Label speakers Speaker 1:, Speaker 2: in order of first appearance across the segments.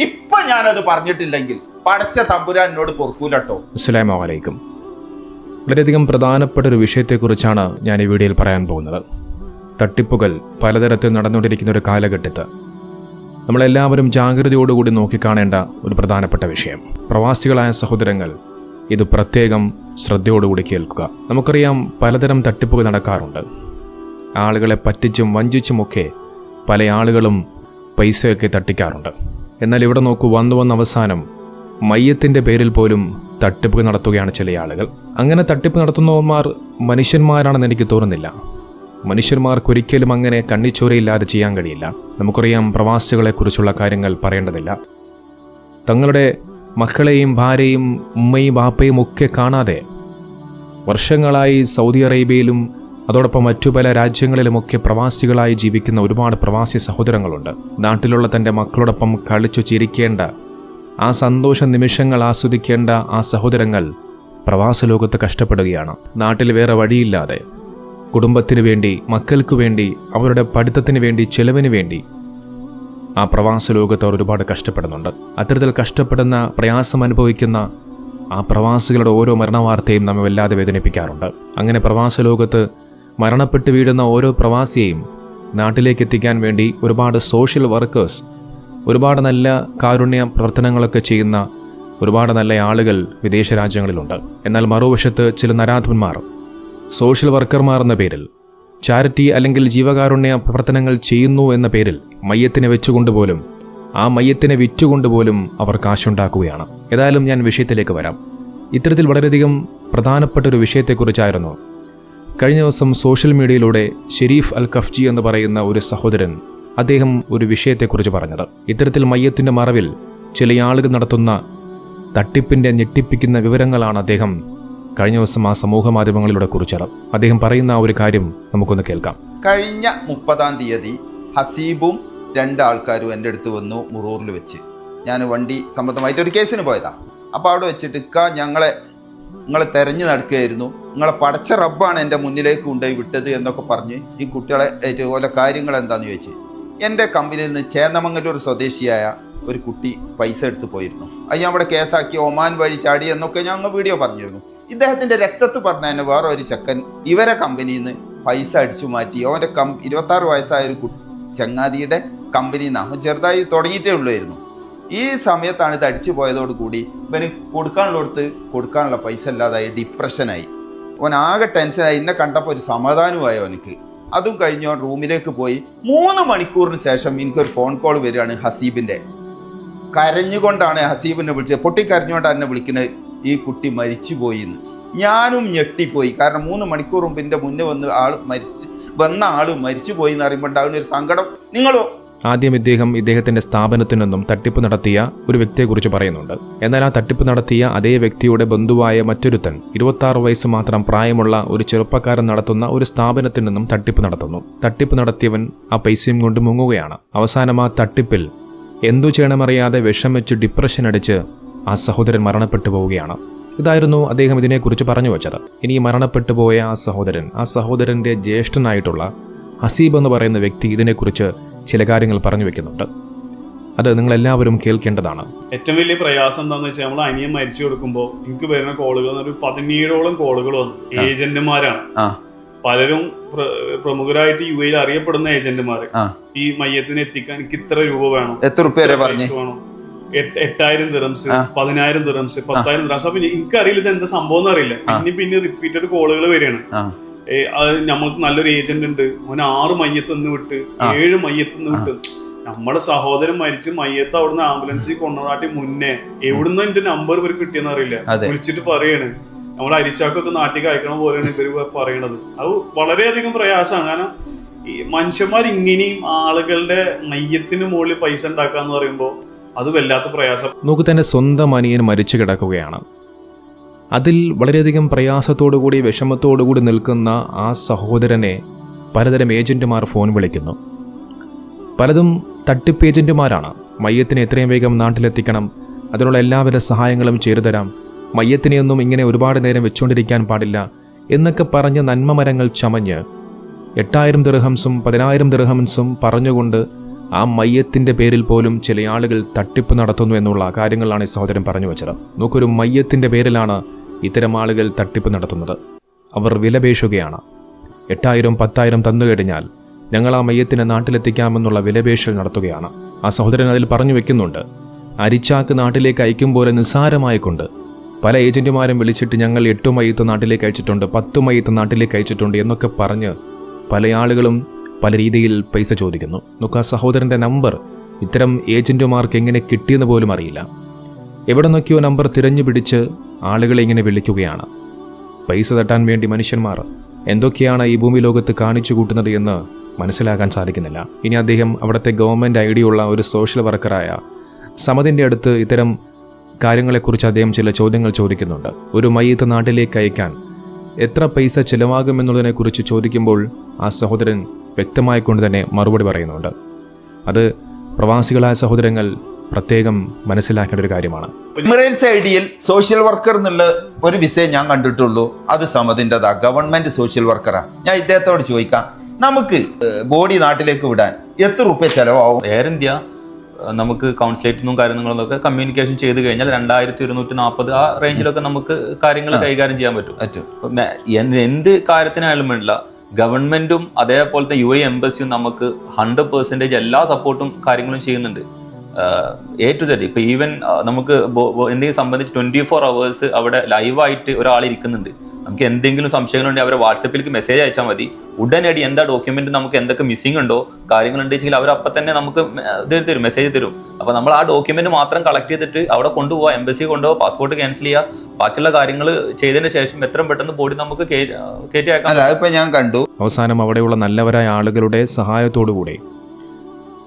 Speaker 1: ഇപ്പൊ ഞാനത് പറഞ്ഞിട്ടില്ലെങ്കിൽ പടച്ച തമ്പുരാൻ എന്നോട് പൊറുക്കൂലട്ടോ
Speaker 2: അസ്സലാമലൈക്കും. വളരെയധികം പ്രധാനപ്പെട്ട ഒരു വിഷയത്തെക്കുറിച്ചാണ് ഞാൻ ഈ വീഡിയോയിൽ പറയാൻ പോകുന്നത്. തട്ടിപ്പുകൾ പലതരത്തിൽ നടന്നുകൊണ്ടിരിക്കുന്ന ഒരു കാലഘട്ടത്ത് നമ്മളെല്ലാവരും ജാഗ്രതയോടുകൂടി നോക്കിക്കാണേണ്ട ഒരു പ്രധാനപ്പെട്ട വിഷയം. പ്രവാസികളായ സഹോദരങ്ങൾ ഇത് പ്രത്യേകം ശ്രദ്ധയോടുകൂടി കേൾക്കുക. നമുക്കറിയാം പലതരം തട്ടിപ്പുകൾ നടക്കാറുണ്ട്. ആളുകളെ പറ്റിച്ചും വഞ്ചിച്ചുമൊക്കെ പല ആളുകളും പൈസയൊക്കെ തട്ടിക്കാറുണ്ട്. എന്നാൽ ഇവിടെ നോക്കൂ വന്നു വന്ന അവസാനം മയ്യത്തിന്റെ പേരിൽ പോലും തട്ടിപ്പ് നടത്തുകയാണ് ചില ആളുകൾ. അങ്ങനെ തട്ടിപ്പ് നടത്തുന്നവന്മാർ മനുഷ്യന്മാരാണെന്ന് എനിക്ക് തോന്നുന്നില്ല. മനുഷ്യന്മാർക്കൊരിക്കലും അങ്ങനെ കണ്ണിച്ചോരയില്ലാതെ ചെയ്യാൻ കഴിയില്ല. നമുക്കറിയാം പ്രവാസികളെക്കുറിച്ചുള്ള കാര്യങ്ങൾ പറയേണ്ടതില്ല. തങ്ങളുടെ മക്കളെയും ഭാര്യയും ഉമ്മയും ബാപ്പയും ഒക്കെ കാണാതെ വർഷങ്ങളായി സൗദി അറേബ്യയിലും അതോടൊപ്പം മറ്റു പല രാജ്യങ്ങളിലുമൊക്കെ പ്രവാസികളായി ജീവിക്കുന്ന ഒരുപാട് പ്രവാസി സഹോദരങ്ങളുണ്ട്. നാട്ടിലുള്ള തന്റെ മക്കളോടൊപ്പം കളിച്ചു ചിരിക്കേണ്ട ആ സന്തോഷ നിമിഷങ്ങൾ ആസ്വദിക്കേണ്ട ആ സഹോദരങ്ങൾ പ്രവാസ ലോകത്ത് കഷ്ടപ്പെടുകയാണ്. നാട്ടിൽ വേറെ വഴിയില്ലാതെ കുടുംബത്തിന് വേണ്ടി മക്കൾക്ക് വേണ്ടി അവരുടെ പഠിത്തത്തിന് വേണ്ടി ചെലവിന് വേണ്ടി ആ പ്രവാസ ലോകത്ത് അവർ ഒരുപാട് കഷ്ടപ്പെടുന്നുണ്ട്. അത്തരത്തിൽ കഷ്ടപ്പെടുന്ന പ്രയാസം അനുഭവിക്കുന്ന ആ പ്രവാസികളുടെ ഓരോ മരണവാർത്തയും നമ്മെ വല്ലാതെ വേദനിപ്പിക്കാറുണ്ട്. അങ്ങനെ പ്രവാസ ലോകത്ത് മരണപ്പെട്ട് വീഴുന്ന ഓരോ പ്രവാസിയെയും നാട്ടിലേക്ക് എത്തിക്കാൻ വേണ്ടി ഒരുപാട് സോഷ്യൽ വർക്കേഴ്സ് ഒരുപാട് നല്ല കാരുണ്യ പ്രവർത്തനങ്ങളൊക്കെ ചെയ്യുന്ന ഒരുപാട് നല്ല ആളുകൾ വിദേശ രാജ്യങ്ങളിലുണ്ട്. എന്നാൽ മറുവശത്ത് ചില നരാധന്മാർ സോഷ്യൽ വർക്കർമാർ എന്ന പേരിൽ ചാരിറ്റി അല്ലെങ്കിൽ ജീവകാരുണ്യ പ്രവർത്തനങ്ങൾ ചെയ്യുന്നു എന്ന പേരിൽ മയ്യത്തിനെ വെച്ചുകൊണ്ടുപോലും ആ മയ്യത്തിനെ വിറ്റുകൊണ്ടുപോലും അവർ കാശുണ്ടാക്കുകയാണ്. ഏതായാലും ഞാൻ വിഷയത്തിലേക്ക് വരാം. ഇത്തരത്തിൽ വളരെയധികം പ്രധാനപ്പെട്ട ഒരു വിഷയത്തെക്കുറിച്ചായിരുന്നു കഴിഞ്ഞ ദിവസം സോഷ്യൽ മീഡിയയിലൂടെ ഷെരീഫ് അൽ കഫ്ജി എന്ന് പറയുന്ന ഒരു സഹോദരൻ അദ്ദേഹം ഒരു വിഷയത്തെക്കുറിച്ച് പറഞ്ഞത്. ഇത്തരത്തിൽ മയ്യത്തിന്റെ മറവിൽ ചില ആളുകൾ നടത്തുന്ന തട്ടിപ്പിന്റെ ഞെട്ടിപ്പിക്കുന്ന വിവരങ്ങളാണ് അദ്ദേഹം കഴിഞ്ഞ ദിവസം ആ സമൂഹ മാധ്യമങ്ങളിലൂടെ കുറിച്ചത്. അദ്ദേഹം പറയുന്ന ആ ഒരു കാര്യം നമുക്കൊന്ന് കേൾക്കാം.
Speaker 1: കഴിഞ്ഞ മുപ്പതാം തീയതി ഹസീബും രണ്ട് ആൾക്കാരും എന്റെ അടുത്ത് വന്നു മുറൂറിൽ വെച്ച്. ഞാൻ വണ്ടി സംബന്ധമായിട്ട് ഒരു കേസിന് പോയതാ. അപ്പോൾ അവിടെ വെച്ചിട്ട് ഇക്ക ഞങ്ങളെ നിങ്ങളെ തെരഞ്ഞു നടക്കുകയായിരുന്നു. നിങ്ങളെ പടച്ച റബ്ബാണ് എന്റെ മുന്നിലേക്ക് കൊണ്ടുപോയി വിട്ടത് എന്നൊക്കെ പറഞ്ഞ് ഈ കുട്ടികളെ ഏറ്റ് കാര്യങ്ങൾ എന്താണെന്ന് ചോദിച്ച് എന്റെ കമ്പനിയിൽ നിന്ന് ചേന്നമംഗലൂർ സ്വദേശിയായ ഒരു കുട്ടി പൈസ എടുത്ത് പോയിരുന്നു. അത് ഞാൻ അവിടെ കേസാക്കി ഒമാൻ വഴി ചാടി എന്നൊക്കെ അങ്ങ് വീഡിയോ പറഞ്ഞിരുന്നു. ഇദ്ദേഹത്തിന്റെ രക്തത്ത് പറഞ്ഞ തന്നെ വേറെ ഒരു ചെക്കൻ ഇവരെ കമ്പനിയിൽ നിന്ന് പൈസ അടിച്ചു മാറ്റി. അവന്റെ കം ഇരുപത്താറ് വയസ്സായ ഒരു കു ചങ്ങാതിയുടെ കമ്പനിയിൽ നിന്ന്. അവൻ ചെറുതായി തുടങ്ങിയിട്ടേ ഉള്ളായിരുന്നു. ഈ സമയത്താണ് ഇത് അടിച്ചു പോയതോടുകൂടി ഇവന് കൊടുക്കാനുള്ളടത്ത് കൊടുക്കാനുള്ള പൈസ ഇല്ലാതായി ഡിപ്രഷനായി അവൻ ആകെ ടെൻഷനായി എന്നെ കണ്ടപ്പോൾ ഒരു സമാധാനമായി അവനക്ക്. അതും കഴിഞ്ഞ് അവൻ റൂമിലേക്ക് പോയി. മൂന്ന് മണിക്കൂറിന് ശേഷം എനിക്കൊരു ഫോൺ കോൾ വരികയാണ് ഹസീബിന്റെ. കരഞ്ഞുകൊണ്ടാണ് ഹസീബിനെ വിളിച്ചത്. പൊട്ടിക്കരഞ്ഞുകൊണ്ടാണ് എന്നെ വിളിക്കുന്നത്. ഈ കുട്ടി മരിച്ചുപോയി എന്ന് ഞാനും ഞെട്ടിപ്പോയി. കാരണം മൂന്ന് മണിക്കൂർ മുമ്പ് എന്റെ മുന്നേ വന്ന് ആൾ മരിച്ച് വന്ന ആൾ മരിച്ചു പോയി എന്ന് അറിയുമ്പോൾ ഉണ്ടാകുന്ന ഒരു സങ്കടം. നിങ്ങളോ
Speaker 2: ആദ്യം ഇദ്ദേഹം ഇദ്ദേഹത്തിന്റെ സ്ഥാപനത്തിൽ നിന്നും തട്ടിപ്പ് നടത്തിയ ഒരു വ്യക്തിയെക്കുറിച്ച് പറയുന്നുണ്ട്. എന്നാൽ ആ തട്ടിപ്പ് നടത്തിയ അതേ വ്യക്തിയുടെ ബന്ധുവായ മറ്റൊരുത്തൻ ഇരുപത്തി വയസ്സ് മാത്രം പ്രായമുള്ള ഒരു ചെറുപ്പക്കാരൻ നടത്തുന്ന ഒരു സ്ഥാപനത്തിൽ നിന്നും തട്ടിപ്പ് നടത്തുന്നു. തട്ടിപ്പ് നടത്തിയവൻ ആ പൈസയും കൊണ്ട് മുങ്ങുകയാണ്. അവസാനം ആ തട്ടിപ്പിൽ എന്തു ചെയ്യണമറിയാതെ വിഷം വെച്ച് ഡിപ്രഷൻ അടിച്ച് ആ സഹോദരൻ മരണപ്പെട്ടു പോവുകയാണ്. ഇതായിരുന്നു അദ്ദേഹം ഇതിനെക്കുറിച്ച് പറഞ്ഞു വച്ചത്. ഇനി മരണപ്പെട്ടു പോയ ആ സഹോദരൻ ആ സഹോദരന്റെ ജ്യേഷ്ഠനായിട്ടുള്ള ഹസീബ് എന്ന് പറയുന്ന വ്യക്തി ഇതിനെക്കുറിച്ച് ചില കാര്യങ്ങൾ പറഞ്ഞു വെക്കുന്നുണ്ട്. അത് നിങ്ങൾ എല്ലാവരും കേൾക്കേണ്ടതാണ്.
Speaker 3: ഏറ്റവും വലിയ പ്രയാസം എന്താന്ന് വെച്ചാൽ നമ്മൾ അനിയൻ മരിച്ചു കൊടുക്കുമ്പോൾ എനിക്ക് വരുന്ന കോളുകൾ ഒരു പതിനേഴോളം കോളുകൾ വന്നു. ഏജന്റുമാരാണ്.
Speaker 1: ആ.
Speaker 3: പലരും പ്ര- പ്രമുഖരായിട്ട് യു എയിൽ അറിയപ്പെടുന്ന
Speaker 1: ഏജന്റുമാർ
Speaker 3: ഈ മയ്യത്തിനെ എത്തിക്കാൻ എനിക്ക് ഇത്ര രൂപ വേണം.
Speaker 1: എത്ര
Speaker 3: രൂപ വേണം. എട്ട് എട്ടായിരം ദിറംസ്. പതിനായിരം ദിറംസ് പത്തായിരം ദിറംസ്. അപ്പൊ എനിക്കറിയില്ല ഇത് എന്താ സംഭവം എന്ന് അറിയില്ല പിന്നെ പിന്നെ റിപ്പീറ്റഡ് കോളുകൾ വരികയാണ്. അത് നമ്മൾക്ക് നല്ലൊരു ഏജന്റ് ഉണ്ട്. അവൻ ആറ് മയ്യത്ത് നിന്ന് വിട്ട്. ഏഴ് മയ്യത്ത് നിന്ന് വിട്ട്. നമ്മുടെ സഹോദരൻ മരിച്ച് മയ്യത്ത് അവിടുന്ന് ആംബുലൻസിൽ കൊണ്ടുനാട്ടി മുന്നേ എവിടുന്ന് എന്റെ നമ്പർ ഇവർ കിട്ടിയെന്ന് അറിയില്ല. വിളിച്ചിട്ട് പറയാണ്. നമ്മൾ അരിച്ചാക്കൊക്കെ നാട്ടിൽ അയക്കണ പോലെയാണ് ഇവർ പറയണത്. അത് വളരെയധികം പ്രയാസമാണ് കാരണം ഈ മനുഷ്യന്മാർ ഇങ്ങനെയും ആളുകളുടെ മയ്യത്തിന് മുകളിൽ പൈസ ഉണ്ടാക്കാന്ന് പറയുമ്പോൾ അത് വല്ലാത്ത പ്രയാസം.
Speaker 2: നോക്ക് തന്നെ സ്വന്തം അനിയൻ മരിച്ചു കിടക്കുകയാണ്. അതിൽ വളരെയധികം പ്രയാസത്തോടുകൂടി വിഷമത്തോടുകൂടി നിൽക്കുന്ന ആ സഹോദരനെ പലതരം ഏജന്റുമാർ ഫോൺ വിളിക്കുന്നു. പലതും തട്ടിപ്പ് ഏജന്റുമാരാണ് മയ്യത്തിനെ എത്രയും വേഗം നാട്ടിലെത്തിക്കണം. അതിനുള്ള എല്ലാവിധ സഹായങ്ങളും ചെയ്തു തരാം മയ്യത്തിനെയൊന്നും ഇങ്ങനെ ഒരുപാട് നേരം വെച്ചുകൊണ്ടിരിക്കാൻ പാടില്ല എന്നൊക്കെ പറഞ്ഞ് നന്മമരങ്ങൾ ചമഞ്ഞ് എട്ടായിരം ദിർഹംസും പതിനായിരം ദിർഹംസും പറഞ്ഞുകൊണ്ട് ആ മയ്യത്തിന്റെ പേരിൽ പോലും ചില ആളുകൾ തട്ടിപ്പ് നടത്തുന്നു എന്നുള്ള കാര്യങ്ങളാണ് ഈ സഹോദരൻ പറഞ്ഞു വെച്ചത്. നോക്കൊരു മയ്യത്തിന്റെ പേരിലാണ് ഇത്തരം ആളുകൾ തട്ടിപ്പ് നടത്തുന്നത്. അവർ വിലപേശുകയാണ് എട്ടായിരം പത്തായിരം തന്നു കഴിഞ്ഞാൽ ഞങ്ങൾ ആ മയ്യത്തിനെ നാട്ടിലെത്തിക്കാമെന്നുള്ള വിലപേശൽ നടത്തുകയാണ്. ആ സഹോദരൻ അതിൽ പറഞ്ഞു വെക്കുന്നുണ്ട് അരിച്ചാക്ക് നാട്ടിലേക്ക് അയക്കും പോലെ നിസ്സാരമായിക്കൊണ്ട്. പല ഏജന്റുമാരും വിളിച്ചിട്ട് ഞങ്ങൾ എട്ട് മയ്യത്ത് നാട്ടിലേക്ക് അയച്ചിട്ടുണ്ട് പത്ത് മയ്യത്ത് നാട്ടിലേക്ക് അയച്ചിട്ടുണ്ട് എന്നൊക്കെ പറഞ്ഞ് പല ആളുകളും പല രീതിയിൽ പൈസ ചോദിക്കുന്നു. നോക്ക് ആ സഹോദരന്റെ നമ്പർ ഇത്തരം ഏജന്റുമാർക്ക് എങ്ങനെ കിട്ടിയെന്ന് പോലും അറിയില്ല. എവിടെ നോക്കിയോ നമ്പർ തിരഞ്ഞു പിടിച്ച് ആളുകളെ ഇങ്ങനെ വിളിക്കുകയാണ്. പൈസ തട്ടാൻ വേണ്ടി മനുഷ്യന്മാർ എന്തൊക്കെയാണ് ഈ ഭൂമി ലോകത്ത് കാണിച്ചു കൂട്ടുന്നത് എന്ന് മനസ്സിലാക്കാൻ സാധിക്കുന്നില്ല. ഇനി അദ്ദേഹം അവിടുത്തെ ഗവൺമെന്റ് ഐ ഉള്ള ഒരു സോഷ്യൽ വർക്കറായ സമതിന്റെ അടുത്ത് ഇത്തരം കാര്യങ്ങളെക്കുറിച്ച് അദ്ദേഹം ചില ചോദ്യങ്ങൾ ചോദിക്കുന്നുണ്ട്. ഒരു മയ്യത്ത് നാട്ടിലേക്ക് അയക്കാൻ എത്ര പൈസ ചിലവാകുമെന്നുള്ളതിനെക്കുറിച്ച് ചോദിക്കുമ്പോൾ ആ സഹോദരൻ വ്യക്തമായിക്കൊണ്ട് തന്നെ മറുപടി പറയുന്നുണ്ട്. അത് പ്രവാസികളായ സഹോദരങ്ങൾ പ്രത്യേകം മനസ്സിലാക്കേണ്ട ഒരു കാര്യമാണ്.
Speaker 1: എമിറേറ്റ്സ് ഐ ഡിയിൽ സോഷ്യൽ വർക്കർ എന്നുള്ള ഒരു വിസയെ ഞാൻ കണ്ടിട്ടുള്ളൂ. അത് സമതിന്റെതാ ഗവൺമെന്റ് സോഷ്യൽ വർക്കറാ ഞാൻ ഇദ്ദേഹത്തോട് ചോദിക്കാം. നമുക്ക് ബോഡി നാട്ടിലേക്ക് വിടാൻ എത്ര റുപ്യ ചെലവാകും?
Speaker 4: എയർ ഇന്ത്യ നമുക്ക് കൗൺസിലേറ്റിനും കാര്യങ്ങളൊക്കെ കമ്മ്യൂണിക്കേഷൻ ചെയ്ത് കഴിഞ്ഞാൽ രണ്ടായിരത്തി ഇരുന്നൂറ്റി നാൽപ്പത് ആ റേഞ്ചിലൊക്കെ നമുക്ക് കാര്യങ്ങൾ കൈകാര്യം ചെയ്യാൻ പറ്റും. എന്ത് കാര്യത്തിനായാലും വേണ്ടില്ല. ഗവൺമെന്റും അതേപോലത്തെ യു എ എംബസിയും നമുക്ക് ഹൺഡ്രഡ് പെർസെന്റേജ് എല്ലാ സപ്പോർട്ടും കാര്യങ്ങളും ചെയ്യുന്നുണ്ട്. എ ടു ജെഡ് ഇപ്പൊ ഈവൻ നമുക്ക് എന്തെങ്കിലും സംബന്ധിച്ച് ട്വന്റി ഫോർ അവേഴ്സ് അവിടെ ലൈവായിട്ട് ഒരാൾ ഇരിക്കുന്നുണ്ട്. നമുക്ക് എന്തെങ്കിലും സംശയങ്ങളുണ്ടെങ്കിൽ അവരെ വാട്സപ്പിലേക്ക് മെസ്സേജ് അയച്ചാൽ മതി. ഉടനടി എന്താ ഡോക്യുമെന്റ് നമുക്ക് എന്തൊക്കെ മിസ്സിംഗ് ഉണ്ടോ കാര്യങ്ങളുണ്ട് വെച്ചെങ്കിൽ അവർ അപ്പം തന്നെ നമുക്ക് ഇത് തരും മെസ്സേജ് തരും. അപ്പൊ നമ്മൾ ആ ഡോക്യുമെന്റ് മാത്രം കളക്ട് ചെയ്തിട്ട് അവിടെ കൊണ്ടുപോകാം എംബസി കൊണ്ടുപോകാം പാസ്പോർട്ട് ക്യാൻസൽ ചെയ്യുക ബാക്കിയുള്ള കാര്യങ്ങൾ ചെയ്തതിന് ശേഷം എത്രയും പെട്ടെന്ന് ബോഡി നമുക്ക് കയറ്റി അയക്കാം
Speaker 1: ഞാൻ കണ്ടു.
Speaker 2: അവസാനം അവിടെയുള്ള നല്ലവരായ ആളുകളുടെ സഹായത്തോടുകൂടി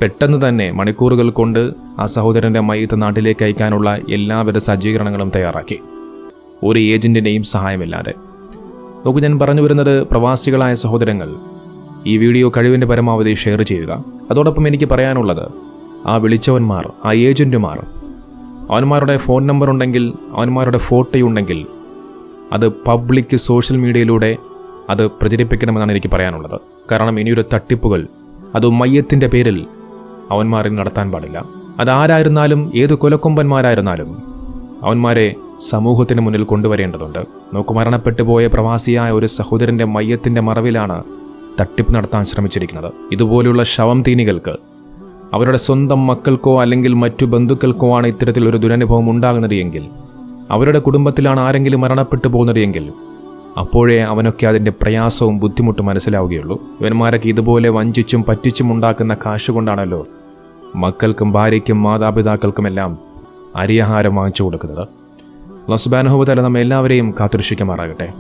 Speaker 2: പെട്ടെന്ന് തന്നെ മണിക്കൂറുകൾ കൊണ്ട് ആ സഹോദരന്റെ മയ്യത്ത് നാട്ടിലേക്ക് അയക്കാനുള്ള എല്ലാവിധ സജ്ജീകരണങ്ങളും തയ്യാറാക്കി. ഒരു ഏജന്റിന്റെയും സഹായമില്ലാതെ. നോക്കൂ ഞാൻ പറഞ്ഞു വരുന്നത് പ്രവാസികളായ സഹോദരങ്ങൾ. ഈ വീഡിയോ കഴിവിന്റെ പരമാവധി ഷെയർ ചെയ്യുക. അതോടൊപ്പം എനിക്ക് പറയാനുള്ളത് ആ വിളിച്ചവന്മാർ ആ ഏജന്റുമാർ അവന്മാരുടെ ഫോൺ നമ്പർ ഉണ്ടെങ്കിൽ അവന്മാരുടെ ഫോട്ടോ ഉണ്ടെങ്കിൽ അത് പബ്ലിക് സോഷ്യൽ മീഡിയയിലൂടെ അത് പ്രചരിപ്പിക്കണമെന്നാണ് എനിക്ക് പറയാനുള്ളത്. കാരണം ഇനിയൊരു തട്ടിപ്പുകൾ അത് മയ്യത്തിന്റെ പേരിൽ അവന്മാരിൽ നടത്താൻ പാടില്ല. അതാരായിരുന്നാലും ഏത് കുലക്കൊമ്പന്മാരായിരുന്നാലും അവന്മാരെ സമൂഹത്തിന് മുന്നിൽ കൊണ്ടുവരേണ്ടതുണ്ട്. നമുക്ക് മരണപ്പെട്ടു പോയ പ്രവാസിയായ ഒരു സഹോദരന്റെ മയത്തിന്റെ മറവിലാണ് തട്ടിപ്പ് നടത്താൻ ശ്രമിച്ചിരിക്കുന്നത്. ഇതുപോലെയുള്ള ശവം തീനികൾക്ക് അവരുടെ സ്വന്തം മക്കൾക്കോ അല്ലെങ്കിൽ മറ്റു ബന്ധുക്കൾക്കോ ആണ് ഇത്തരത്തിലൊരു ദുരനുഭവം ഉണ്ടാകുന്നത് എങ്കിൽ അവരുടെ കുടുംബത്തിലാണ് ആരെങ്കിലും മരണപ്പെട്ടു പോകുന്നത് എങ്കിൽ അപ്പോഴേ അവനൊക്കെ അതിന്റെ പ്രയാസവും ബുദ്ധിമുട്ടും മനസ്സിലാവുകയുള്ളൂ. ഇവന്മാരൊക്കെ ഇതുപോലെ വഞ്ചിച്ചും പറ്റിച്ചും ഉണ്ടാക്കുന്ന കാശ് കൊണ്ടാണല്ലോ മക്കൾക്കും ഭാര്യയ്ക്കും മാതാപിതാക്കൾക്കുമെല്ലാം അരിയാഹാരം വാങ്ങിച്ചു കൊടുക്കുന്നത്. ലസ്ബാനുഹുബ് തല നമ്മൾ എല്ലാവരെയും കാത്തുരക്ഷിക്കുമാറാകട്ടെ.